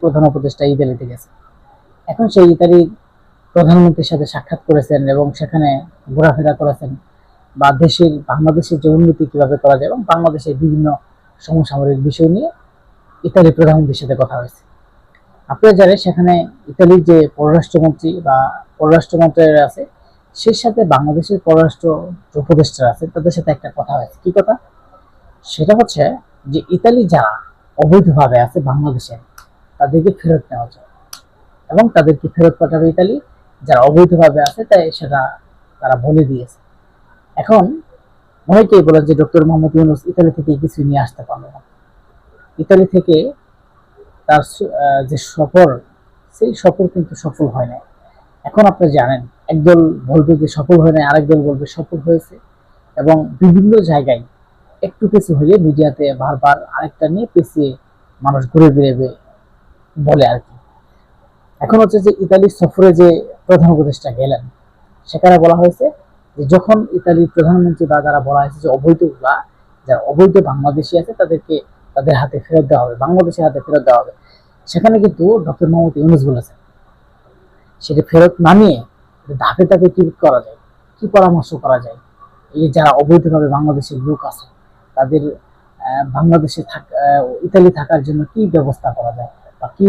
প্রধান উপদেষ্টা ইতালিতে গেছে এখন সেই ইতালির প্রধানমন্ত্রীর সাথে সাক্ষাৎ করেছেন এবং সেখানে ঘোরাফেরা করেছেন বা দেশের বাংলাদেশের যে উন্নতি কীভাবে করা যায় এবং বাংলাদেশের বিভিন্ন সমসাময়িক বিষয় নিয়ে ইতালির প্রধানমন্ত্রীর সাথে কথা হয়েছে। আপনারা জানেন সেখানে ইতালির যে পররাষ্ট্রমন্ত্রী বা পররাষ্ট্র আছে, সেই সাথে বাংলাদেশের পররাষ্ট্র উপদেষ্টা আছে তাদের সাথে একটা কথা হয়েছে। কি কথা? সেটা হচ্ছে যে ইতালি যারা অবৈধভাবে আছে বাংলাদেশে তাদেরকে ফেরত নেওয়া যায়। এবং তাদেরকে ফেরত পাঠাবে ইতালি, যারা অবৈধভাবে আছে, তাই সেটা তারা বলে দিয়েছে। এখন অনেকেই বলেন যে ডক্টর মোহাম্মদ ইউনুস ইতালি থেকে কিছু নিয়ে আসতে পারল না। ইতালি থেকে তার যে সফর, সেই সফর কিন্তু সফল হয় না এখন আপনি জানেন, একদল বলবে যে সফল হয় না আরেক দল বলবে সফল হয়েছে। এবং বিভিন্ন জায়গায় একটু কিছু হলে মিডিয়াতে বারবার আরেকটা নিয়ে পেছিয়ে মানুষ ঘুরে বেড়াবে বলে আর কি। এখন হচ্ছে যে ইতালি সফরে যে প্রধান উপদেষ্টা গেলেন, সেখানে বলা হয়েছে যে যখন ইতালির প্রধানমন্ত্রী বা যারা বলা হয়েছে যে অবৈধগুলা যারা অবৈধ বাংলাদেশি আছে, তাদেরকে তাদের হাতে ফেরত দেওয়া হবে, বাংলাদেশের হাতে ফেরত দেওয়া হবে। সেখানে কিন্তু ডক্টর মোহাম্মদ ইউনুস বলেছেন, সেটা ফেরত না নিয়ে ধাপে ধাপে কি করা যায়, কি পরামর্শ করা যায়? এই যারা অবৈধভাবে বাংলাদেশের লোক আছে, তাদের বাংলাদেশে থাক ইতালি থাকার জন্য কি ব্যবস্থা করা যায়? বা কি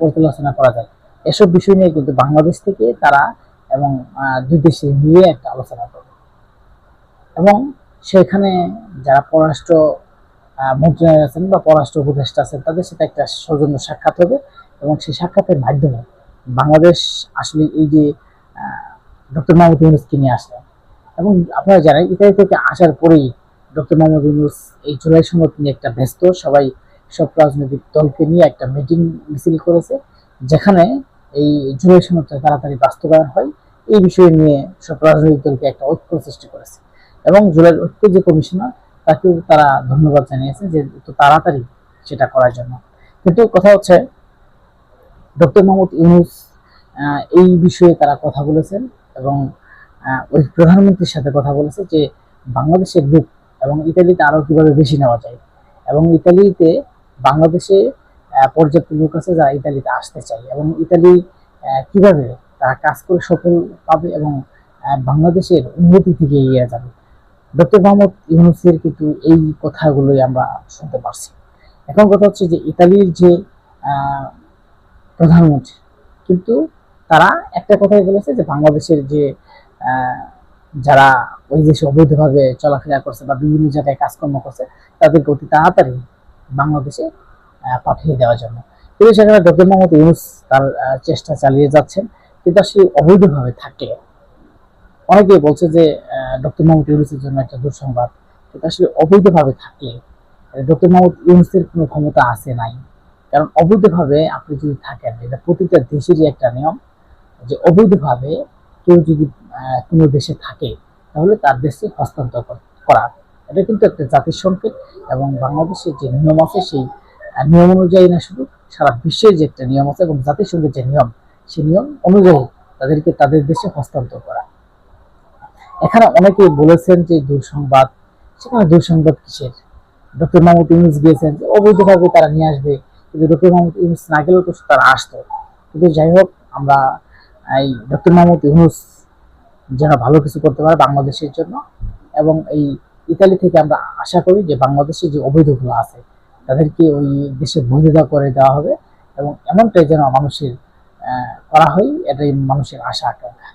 পর্যালোচনা করা যায়? এসব বিষয় নিয়ে কিন্তু বাংলাদেশ থেকে তারা এবং দুই দেশে মিলে একটা আলোচনা করবে। এবং সেখানে যারা পররাষ্ট্র মন্ত্রণালয় আছেন বা পররাষ্ট্র উপদেষ্টা আছেন, তাদের সাথে একটা সৌজন্য সাক্ষাৎ হবে এবং সেই সাক্ষাতের মাধ্যমে বাংলাদেশ আসলে এই যে ডক্টর মোহাম্মদ ইউনুসকে নিয়ে আসলেন এবং আপনারা জানেন, ইতালি থেকে আসার পরেই ডক্টর মোহাম্মদ ইউনুস এই জুলাই সনদ নিয়ে একটা ব্যস্ত, সবাই সব রাজনৈতিক দলকে নিয়ে একটা মিটিং মিছিল করেছে, যেখানে এই জুলাই সনদটা তাড়াতাড়ি বাস্তবায়ন হয়। এই বিষয় নিয়ে সব রাজনৈতিক দলকে একটা ঐক্য সৃষ্টি করেছে। এবং জুলাইয়ের ঐক্য যে কমিশনার, তাকেও তারা ধন্যবাদ জানিয়েছে যে এত তাড়াতাড়ি সেটা করার জন্য। কিন্তু কথা হচ্ছে, ডক্টর মোহাম্মদ ইউনুস এই বিষয়ে তারা কথা বলেছেন এবং ওই প্রধানমন্ত্রীর সাথে কথা বলেছে যে বাংলাদেশের গ্রুপ এবং ইতালিতে আরও কীভাবে বেশি নেওয়া যায়। এবং ইতালিতে বাংলাদেশে পর্যাপ্ত লোক আছে যারা ইতালিতে আসতে চায়। এবং ইতালি কীভাবে তারা কাজ করে সফল পাবে এবং বাংলাদেশের উন্নতি থেকে এগিয়ে যাবে। ডক্টর মোহাম্মদ ইউনুসের কিন্তু এই কথাগুলোই আমরা শুনতে পারছি। এখন কথা হচ্ছে যে ইতালির যে প্রধানমন্ত্রী, কিন্তু তারা একটা কথাই বলেছে যে বাংলাদেশের যে যারা ওই দেশে অবৈধভাবে চলাফেরা করছে বা বিভিন্ন জায়গায় কাজকর্ম করছে, তাদেরকে অতি তাড়াতাড়ি বাংলাদেশে পাঠিয়ে দেওয়ার জন্য। কিন্তু সেখানে ডক্টর মোহাম্মদ ইউনুস তার চেষ্টা চালিয়ে যাচ্ছেন, কিন্তু আসলে অবৈধভাবে থাকে। অনেকেই বলছে যে ডক্টর মোহাম্মদ ইউনুসের জন্য একটা দুঃসংবাদ, কিন্তু আসলে অবৈধভাবে থাকলে ডক্টর মোহাম্মদ ইউনুসের কোনো ক্ষমতা আছে নাই। কারণ অবৈধভাবে আপনি যদি থাকেন, এটা প্রতিটা দেশেরই একটা নিয়ম, যে অবৈধভাবে কেউ যদি কোনো দেশে থাকে, তাহলে তার দেশে হস্তান্তর করা। এটা কিন্তু একটা জাতির সংকেত এবং বাংলাদেশের যে নিয়ম আছে সেই নিয়ম অনুযায়ী না শুধু সারা বিশ্বের যে একটা নিয়ম আছে এবং জাতিসংঘের যে নিয়ম, সেই নিয়ম অনুযায়ী তাদেরকে তাদের দেশে হস্তান্তর করা। এখানে অনেকেই বলেছেন যে দুঃসংবাদ, সেখানে দুঃসংবাদ কিসের? ডক্টর মাহমুদ ইউনুস গিয়েছেন যে অবৈধভাবে তারা নিয়ে আসবে, কিন্তু ডক্টর মাহমুদ ইউনুস না গেলেও তো তারা আসতো। কিন্তু যাই হোক, আমরা এই ডক্টর মাহমুদ ইউনুস যেন ভালো কিছু করতে পারে বাংলাদেশের জন্য এবং এই ইতালি থেকে আমরা আশা করি যে বাংলাদেশে যে অবৈধগুলো আছে, তাদেরকে ওই দেশে বৈধতা করে দেওয়া হবে এবং এমনটাই যেন মানুষের করা হয়, এটাই মানুষের আশা, আকাঙ্ক্ষা।